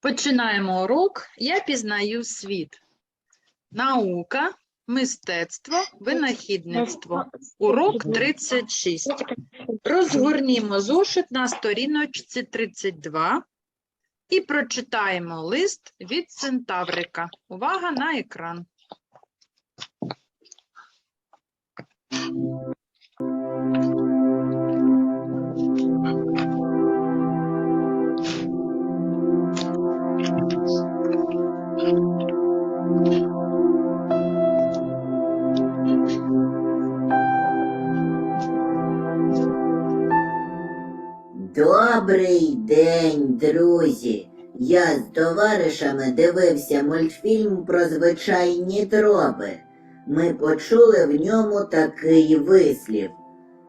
Починаємо урок. Я пізнаю світ. Наука, мистецтво, винахідництво. Урок 36. Розгорнімо зошит на сторіночці 32 і прочитаємо лист від Центаврика. Увага на екран. Добрий день, друзі! Я з товаришами дивився мультфільм про звичайні дроби. Ми почули в ньому такий вислів.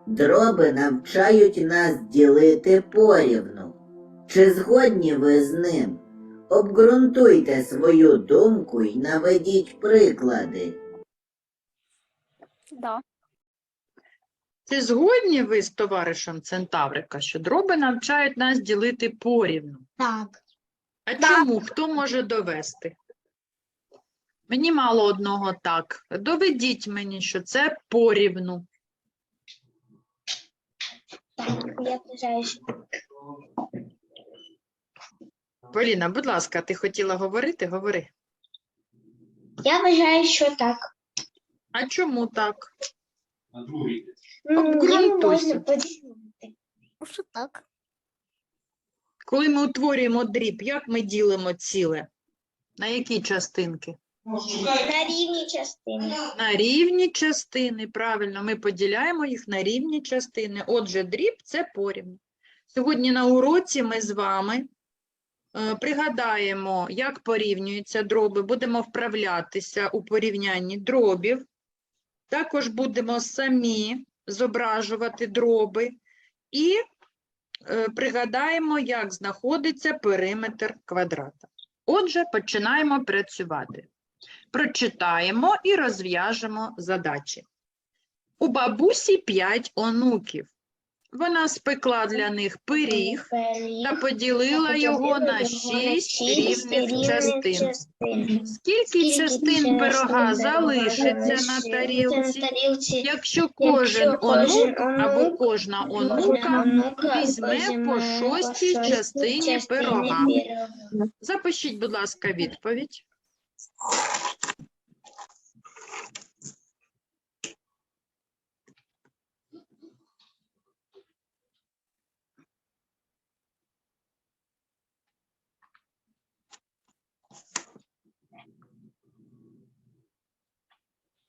Дроби навчають нас ділити порівну. Чи згодні ви з ним? Обґрунтуйте свою думку і наведіть приклади. Да. Чи згодні ви з товаришем Центаврика, що дроби навчають нас ділити порівну? Так. А Да. чому? Хто може довести? Мені мало одного так. Доведіть мені, що це порівну. Так, я вважаю, що Поліна, будь ласка, ти хотіла говорити? Говори. я вважаю, що так. А чому так? Ну, Обґрунтуйся. Що так? Коли ми утворюємо дріб, як ми ділимо ціле? На які частинки? На рівні частини. На рівні частини, правильно, ми поділяємо їх на рівні частини. Отже, дріб це порівну. Сьогодні на уроці ми з вами е, пригадаємо, як порівнюються дроби, будемо вправлятися у порівнянні дробів. Також будемо самі зображувати дроби і е, пригадаємо, як знаходиться периметр квадрата. Отже, починаємо працювати прочитаємо і розв'яжемо задачі. У бабусі 5 онуків. Вона спекла для них пиріг та поділила його на 6 рівних частин. Скільки частин пирога залишиться на тарілці, якщо кожен онук або кожна онука візьме по шостій частині пирога? Запишіть, будь ласка, відповідь.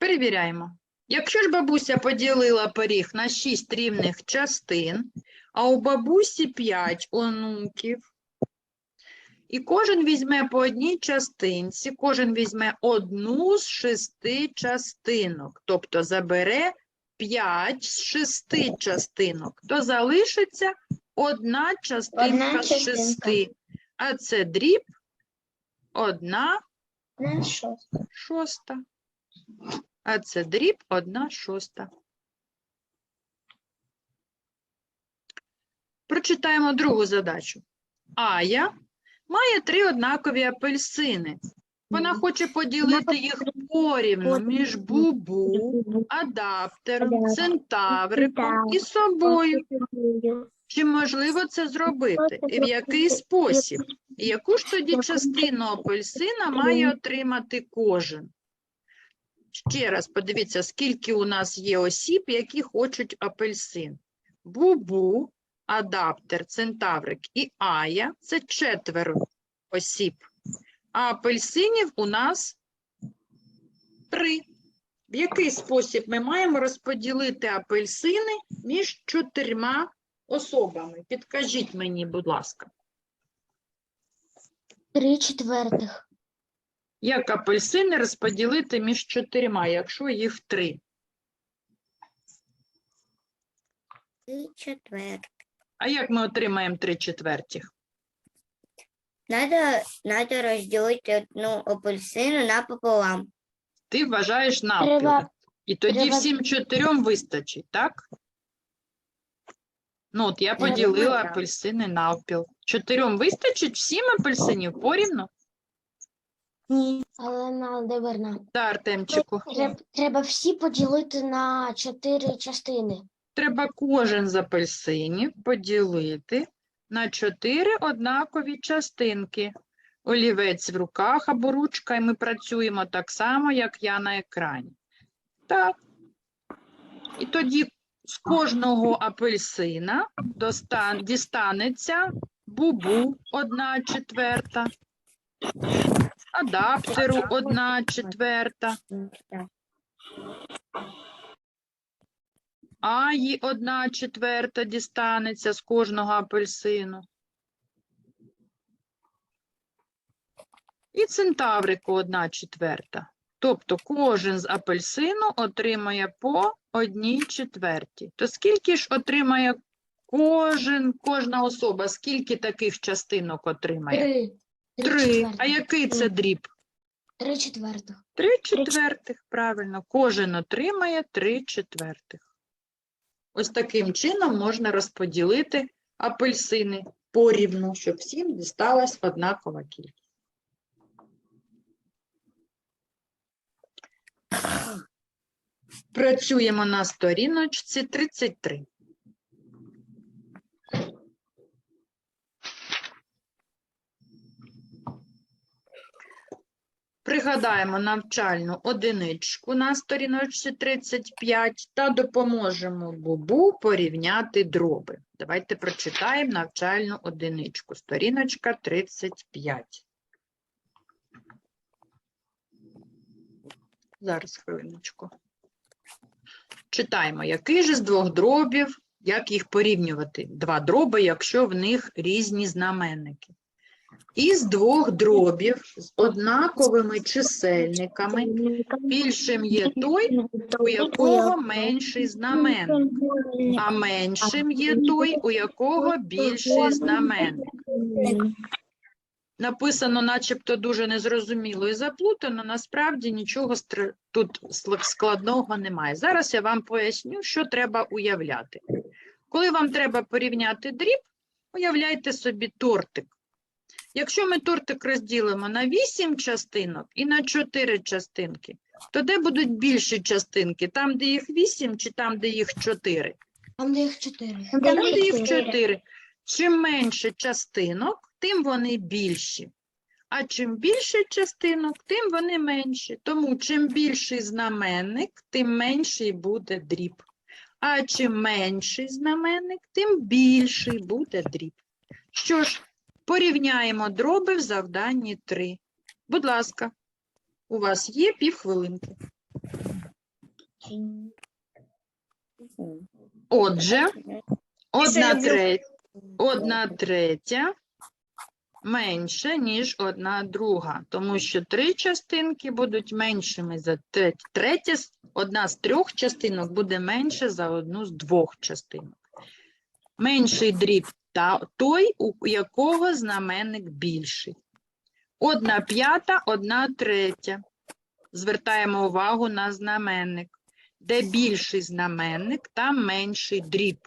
Перевіряємо. Якщо ж бабуся поділила пиріг на 6 рівних частин, а у бабусі 5 онуків, і кожен візьме по одній частинці, кожен візьме одну з шести частинок, тобто забере 5 з шести частинок, то залишиться одна частинка Одна з шести. А це дріб одна На що? шоста. А це дріб одна шоста. Прочитаємо другу задачу. Ая має три однакові апельсини. Вона хоче поділити їх порівну між бубу, адаптером, центавриком і собою. Чи можливо це зробити? І в який спосіб? Яку ж тоді частину апельсина має отримати кожен? Ще раз подивіться, скільки у нас є осіб, які хочуть апельсин. Бубу, адаптер, центаврик і Ая – це четверо осіб. А апельсинів у нас три. В який спосіб ми маємо розподілити апельсини між чотирма особами? Підкажіть мені, будь ласка. Три четвертих. Як апельсини розподілити між чотирма, якщо їх три? Три четвертих. А як ми отримаємо три четвертіх? Надо, надо розділити одну апельсину напополам. Ти вважаєш навпіл. Треба- І тоді треба- всім чотирьом вистачить, так? Ну, от я Я поділила так. апельсини навпіл. Чотирьом вистачить всім апельсинів порівну? Але надо верна. Да, Артемчику. Треба, треба всі поділити на чотири частини. Треба кожен з апельсинів поділити на чотири однакові частинки. Олівець в руках або ручка, і ми працюємо так само, як я на екрані. Так. І тоді з кожного апельсина достан- дістанеться бубу одна четверта, адаптеру одна четверта. Так. Аї одна четверта дістанеться з кожного апельсину. І центаврику одна четверта. Тобто кожен з апельсину отримає по одній четвертій. То скільки ж отримає кожен, кожна особа? Скільки таких частинок отримає? Три. Три. А який це дріб? Три четвертих. Три четвертих, правильно. Кожен отримає три четвертих. Ось таким чином можна розподілити апельсини порівну, щоб всім дісталась однакова кількість. Працюємо на сторіночці 33. Пригадаємо навчальну одиничку на сторіночці 35 та допоможемо Бубу порівняти дроби. Давайте прочитаємо навчальну одиничку. Сторіночка 35. Зараз хвилиночку. Читаємо, який же з двох дробів, як їх порівнювати? Два дроби, якщо в них різні знаменники. Із двох дробів з однаковими чисельниками більшим є той, у якого менший знаменник, а меншим є той, у якого більший знаменник. Написано начебто дуже незрозуміло і заплутано, насправді нічого тут складного немає. Зараз я вам поясню, що треба уявляти. Коли вам треба порівняти дріб, уявляйте собі тортик. Якщо ми тортик розділимо на 8 частинок і на 4 частинки, то де будуть більші частинки? Там, де їх 8 чи там, де їх 4? Там де їх чотири. Там, де їх 4. Чим менше частинок, тим вони більші. А чим більше частинок, тим вони менші. Тому чим більший знаменник, тим менший буде дріб. А чим менший знаменник, тим більший буде дріб. Що ж, порівняємо дроби в завданні 3. Будь ласка, у вас є півхвилинки. Отже, одна третя. Одна третя менше, ніж одна друга, тому що три частинки будуть меншими за третю. Третя, одна з трьох частинок буде менше за одну з двох частинок. Менший дріб та той, у якого знаменник більший. Одна п'ята, одна третя. Звертаємо увагу на знаменник. Де більший знаменник, там менший дріб.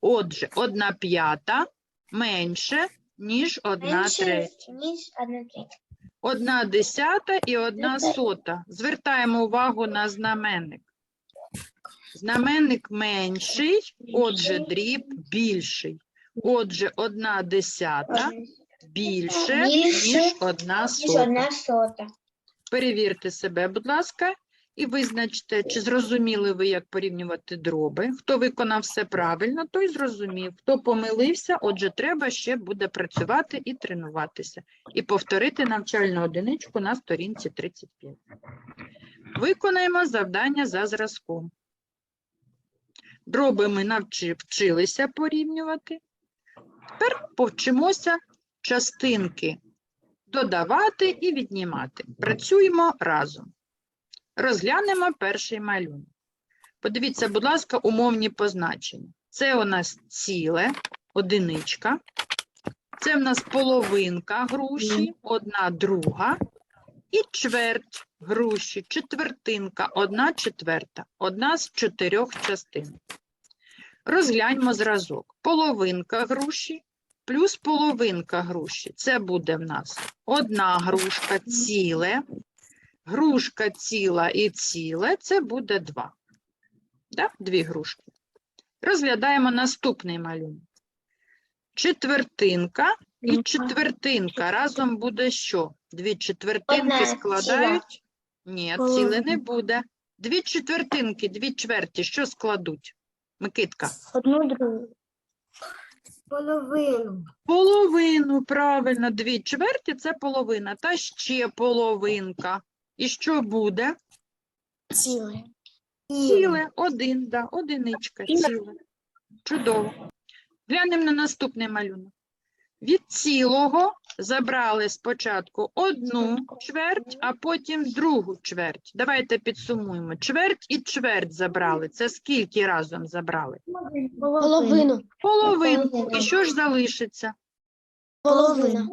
Отже, одна п'ята менше, ніж одна третя. ніж одна третя. Одна десята і одна сота. Звертаємо увагу на знаменник. Знаменник менший, отже, дріб більший. Отже, одна десята більше, Більше, ніж одна Ніж сота. одна сота. Перевірте себе, будь ласка, і визначте, чи зрозуміли ви, як порівнювати дроби. Хто виконав все правильно, той зрозумів. Хто помилився, отже, треба ще буде працювати і тренуватися. І повторити навчальну одиничку на сторінці 35. Виконаємо завдання за зразком. Дроби ми навчи- вчилися порівнювати. Тепер повчимося частинки додавати і віднімати. Працюємо разом. Розглянемо перший малюнок. Подивіться, будь ласка, умовні позначення. Це у нас ціле, одиничка. Це в нас половинка груші, одна друга. І чверть груші, четвертинка, одна четверта, одна з чотирьох частин. Розгляньмо зразок. Половинка груші плюс половинка груші. Це буде в нас одна грушка ціле, грушка ціла і ціле, це буде два. Да? Дві грушки. Розглядаємо наступний малюнок. Четвертинка і четвертинка разом буде що? Дві четвертинки складають? Ні, ціле не буде. Дві четвертинки, дві чверті, що складуть? Микитка. Одну другу. Половину. Половину, правильно, дві чверті це половина, та ще половинка. І що буде? Ціле. Ціле, один, да, одиничка, ціле. Чудово. Глянемо на наступний малюнок. Від цілого забрали спочатку одну чверть, а потім другу чверть. Давайте підсумуємо. Чверть і чверть забрали. Це скільки разом забрали? Половину. Половину. І що ж залишиться? Половина.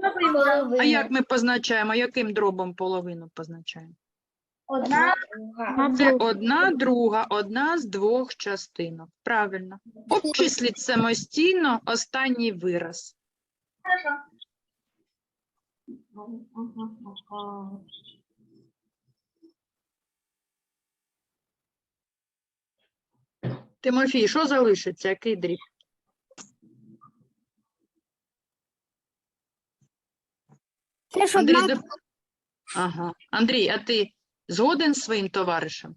А як ми позначаємо? Яким дробом половину позначаємо? Одна. Це одна друга, одна з двох частинок. Правильно. Обчисліть самостійно останній вираз. Тимофій, що залишиться? Який дріб? Це ж Андрій, одна. ага. Андрій, а ти згоден з своїм товаришем?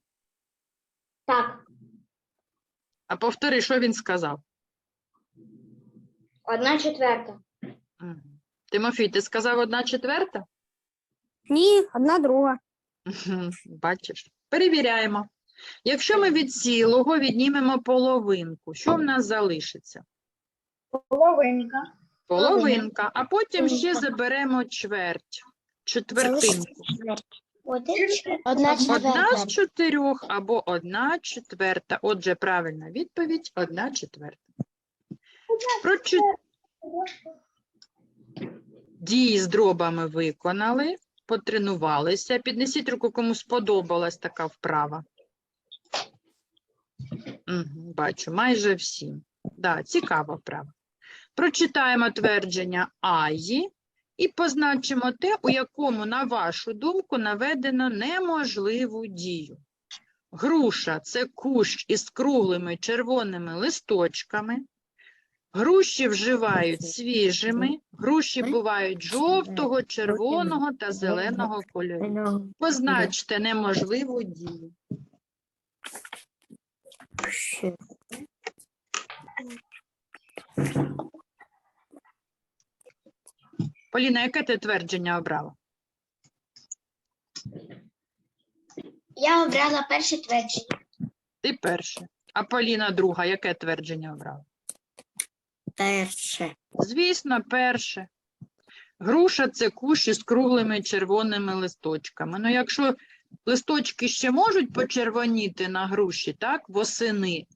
Так. А повтори, що він сказав? Одна четверта. Мгм. Тимофій, ти сказав одна четверта? Ні, одна друга. Бачиш, перевіряємо. Якщо ми від цілого віднімемо половинку, що в нас залишиться? Половинка. Половинка, а потім ще заберемо чверть, четвертинку. Одна Одна з чотирьох або одна четверта. Отже, правильна відповідь одна четверта. Про чу- Дії з дробами виконали, потренувалися. Піднесіть руку, кому сподобалась така вправа. Угу, бачу, майже всім. Да, цікава вправа. Прочитаємо твердження Аї і позначимо те, у якому, на вашу думку, наведено неможливу дію. Груша це кущ із круглими червоними листочками. Груші вживають свіжими, груші бувають жовтого, червоного та зеленого кольорів. Позначте неможливу дію. Поліна, яке ти твердження обрала? Я обрала перше твердження. Ти перше. А Поліна друга, яке твердження обрала? Перше. Звісно, перше. Груша це кущ із круглими червоними листочками. Ну, якщо листочки ще можуть почервоніти на груші, так, восени,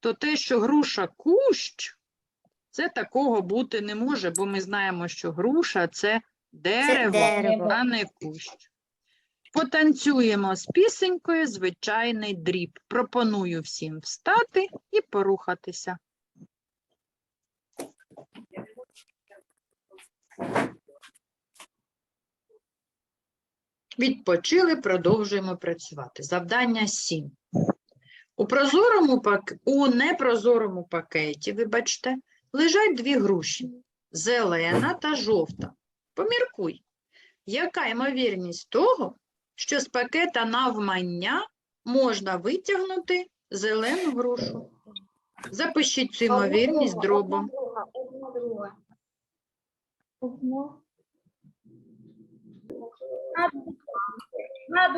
то те, що груша кущ, це такого бути не може, бо ми знаємо, що груша це дерево, дерево. а не кущ. Потанцюємо з пісенькою звичайний дріб. Пропоную всім встати і порухатися. Відпочили, продовжуємо працювати. Завдання 7. У, прозорому. У непрозорому пакеті, вибачте, лежать дві груші – зелена та жовта. Поміркуй, яка ймовірність того, що з пакета навмання можна витягнути зелену грушу? Запишіть цю ймовірність дробом.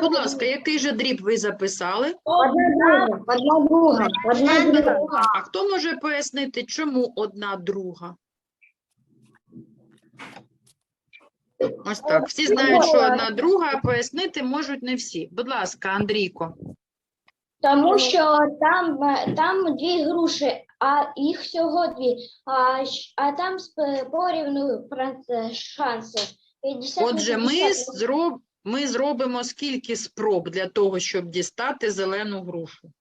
Будь ласка, який же дріб ви записали? Одна друга. Одна друга. Одна друга. А хто може пояснити, чому одна друга? Ось так. Всі знають, що одна друга, а пояснити можуть не всі. Будь ласка, Андрійко. Тому що там, е, там дві груші, а їх всього дві, а, а там сп- порівну шанси. 50 Отже, ми, 50. зроб... ми зробимо скільки спроб для того, щоб дістати зелену грушу?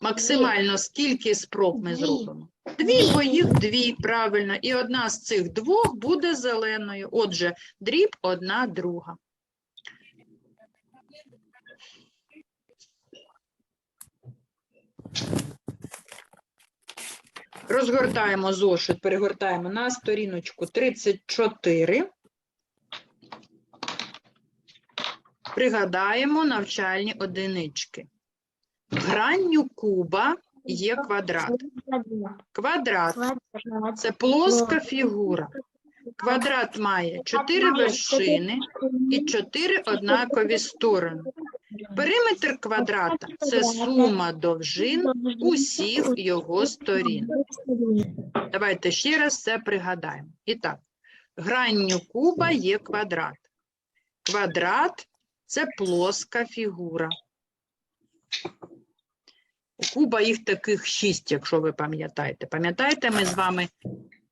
Максимально скільки спроб ми Дві. зробимо? Дві, бо їх дві, правильно. І одна з цих двох буде зеленою. Отже, дріб одна друга. Розгортаємо зошит, перегортаємо на сторіночку 34. Пригадаємо навчальні одинички. Гранню куба є квадрат. Квадрат – це плоска фігура. Квадрат має чотири вершини і чотири однакові сторони. Периметр квадрата – це сума довжин усіх його сторін. Давайте ще раз це пригадаємо. І так, гранню куба є квадрат. Квадрат – це плоска фігура. У куба їх таких шість, якщо ви пам'ятаєте. Пам'ятаєте, ми з вами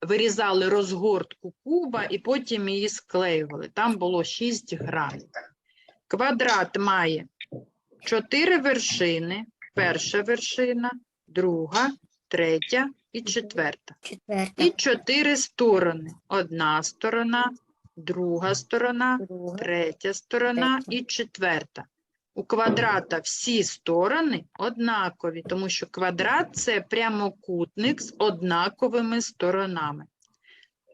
вирізали розгортку куба і потім її склеювали. Там було шість граней. Квадрат має чотири вершини. Перша вершина, друга, третя і четверта. Четверта. І чотири сторони. Одна сторона, друга сторона, Друга. третя сторона Третя. і четверта. У квадрата всі сторони однакові, тому що квадрат це прямокутник з однаковими сторонами.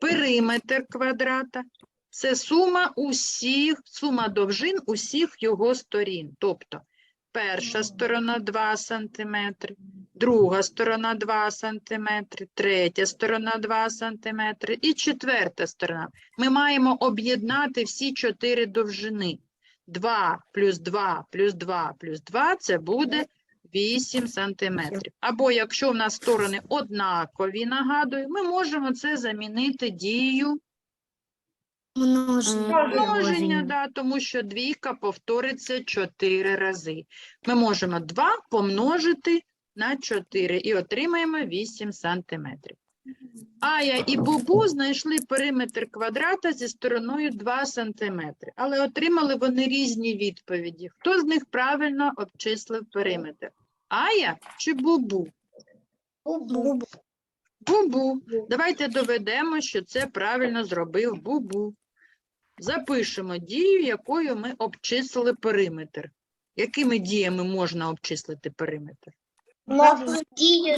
Периметр квадрата це сума усіх, сума довжин усіх його сторін. Тобто перша сторона 2 см, друга сторона 2 см, третя сторона 2 см і четверта сторона. Ми маємо об'єднати всі чотири довжини. 2 плюс 2 плюс 2 плюс 2 – це буде 8 сантиметрів. Або якщо в нас сторони однакові, нагадую, ми можемо це замінити дією Множення. множення, да, тому що двійка повториться 4 рази. Ми можемо 2 помножити на 4 і отримаємо 8 сантиметрів. Ая і Бубу знайшли периметр квадрата зі стороною 2 сантиметри, але отримали вони різні відповіді. Хто з них правильно обчислив периметр? Ая чи Бубу? Бубу. Давайте доведемо, що це правильно зробив Бубу. Запишемо дію, якою ми обчислили периметр. Якими діями можна обчислити периметр? Дію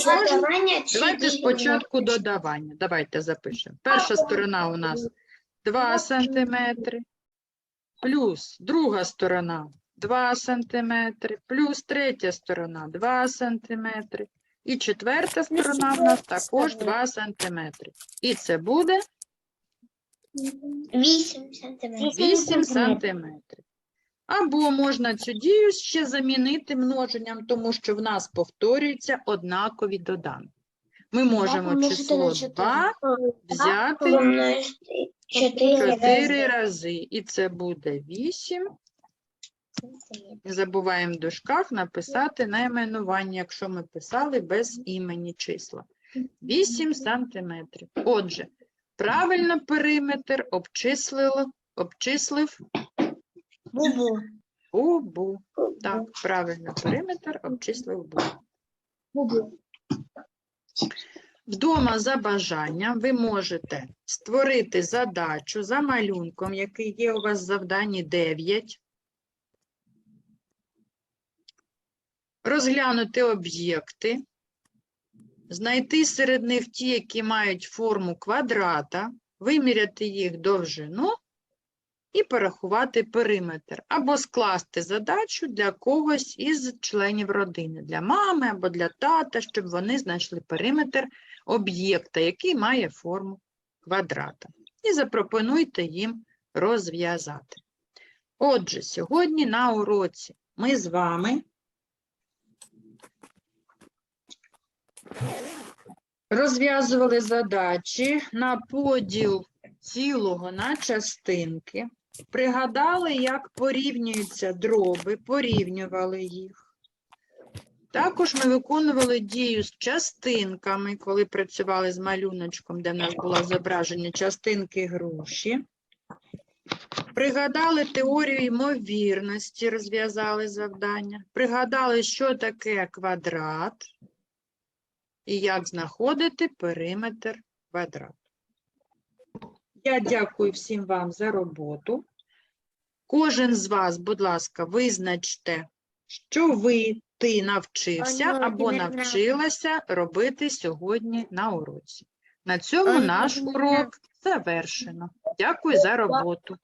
Давайте спочатку додавання. Давайте запишемо. Перша сторона у нас 2 см, плюс друга сторона 2 см, плюс третя сторона 2 см, і четверта сторона у нас також 2 см. І це буде 8 сантиметрів. 8 сантиметрів. Або можна цю дію ще замінити множенням, тому що в нас повторюються однакові доданки. Ми можемо число 2 взяти 4 4 рази, і це буде 8. Не забуваємо в дужках написати найменування, якщо ми писали без імені числа. 8 сантиметрів. Отже, правильно периметр обчислив, обчислив Бубу. Бубу. Так, правильно, периметр обчислив Бубу. Бубу. Вдома за бажанням ви можете створити задачу за малюнком, який є у вас в завданні 9. Розглянути об'єкти, знайти серед них ті, які мають форму квадрата, виміряти їх довжину і порахувати периметр, або скласти задачу для когось із членів родини, для мами або для тата, щоб вони знайшли периметр об'єкта, який має форму квадрата. І запропонуйте їм розв'язати. Отже, сьогодні на уроці ми з вами розв'язували задачі на поділ цілого на частинки, пригадали, як порівнюються дроби, порівнювали їх. Також ми виконували дію з частинками, коли працювали з малюночком, де в нас було зображення частинки груші. Пригадали теорію ймовірності, розв'язали завдання. Пригадали, що таке квадрат і як знаходити периметр квадрату. Я дякую всім вам за роботу. Кожен з вас, будь ласка, визначте, що ви, ти навчився або навчилася робити сьогодні на уроці. На цьому Анна наш урок завершено. Дякую за роботу.